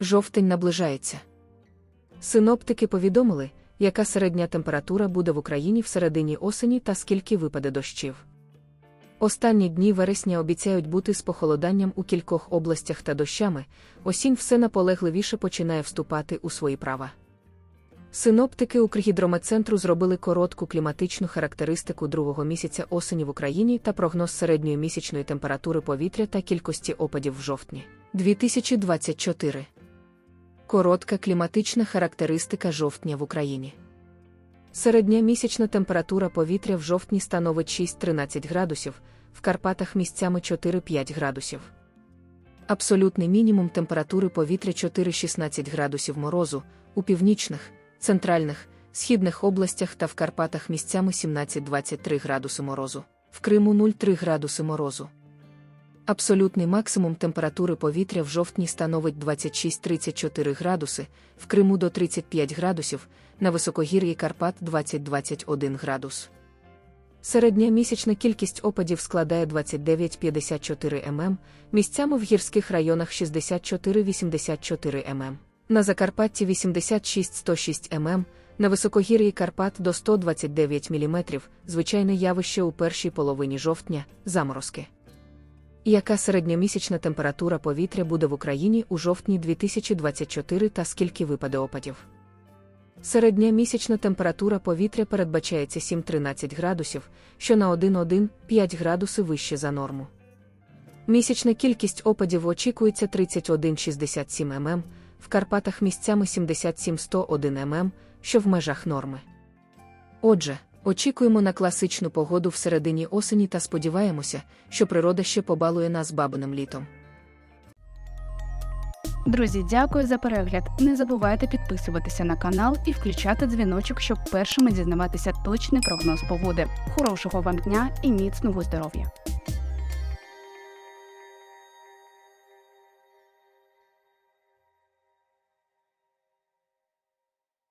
Жовтень наближається. Синоптики повідомили, яка середня температура буде в Україні в середині осені та скільки випаде дощів. Останні дні вересня обіцяють бути з похолоданням у кількох областях та дощами, осінь все наполегливіше починає вступати у свої права. Синоптики Укргідрометцентру зробили коротку кліматичну характеристику другого місяця осені в Україні та прогноз середньої місячної температури повітря та кількості опадів в жовтні. 2024. Коротка кліматична характеристика жовтня в Україні. Середня місячна температура повітря в жовтні становить 6-13 градусів, в Карпатах місцями 4-5 градусів. Абсолютний мінімум температури повітря 4-16 градусів морозу, у північних, центральних, східних областях та в Карпатах місцями 17-23 градуси морозу, в Криму 0,3 градуси морозу. Абсолютний максимум температури повітря в жовтні становить 26-34 градуси, в Криму до 35 градусів, на високогір'ї Карпат 20-21 градус. Середня місячна кількість опадів складає 29-54 мм, місцями в гірських районах 64-84 мм, на Закарпатті 86-106 мм, на високогір'ї Карпат до 129 мм, звичайне явище у першій половині жовтня, заморозки. Яка середньомісячна температура повітря буде в Україні у жовтні 2024 та скільки випаде опадів? Середня місячна температура повітря передбачається 7-13 градусів, що на 1-1-5 градуси вище за норму. Місячна кількість опадів очікується 31-67 мм, в Карпатах місцями 77-101 мм, що в межах норми. Отже, очікуємо на класичну погоду в середині осені та сподіваємося, що природа ще побалує нас бабиним літом. Друзі, дякую за перегляд. Не забувайте підписуватися на канал і включати дзвіночок, щоб першими дізнаватися точний прогноз погоди. Хорошого вам дня і міцного здоров'я!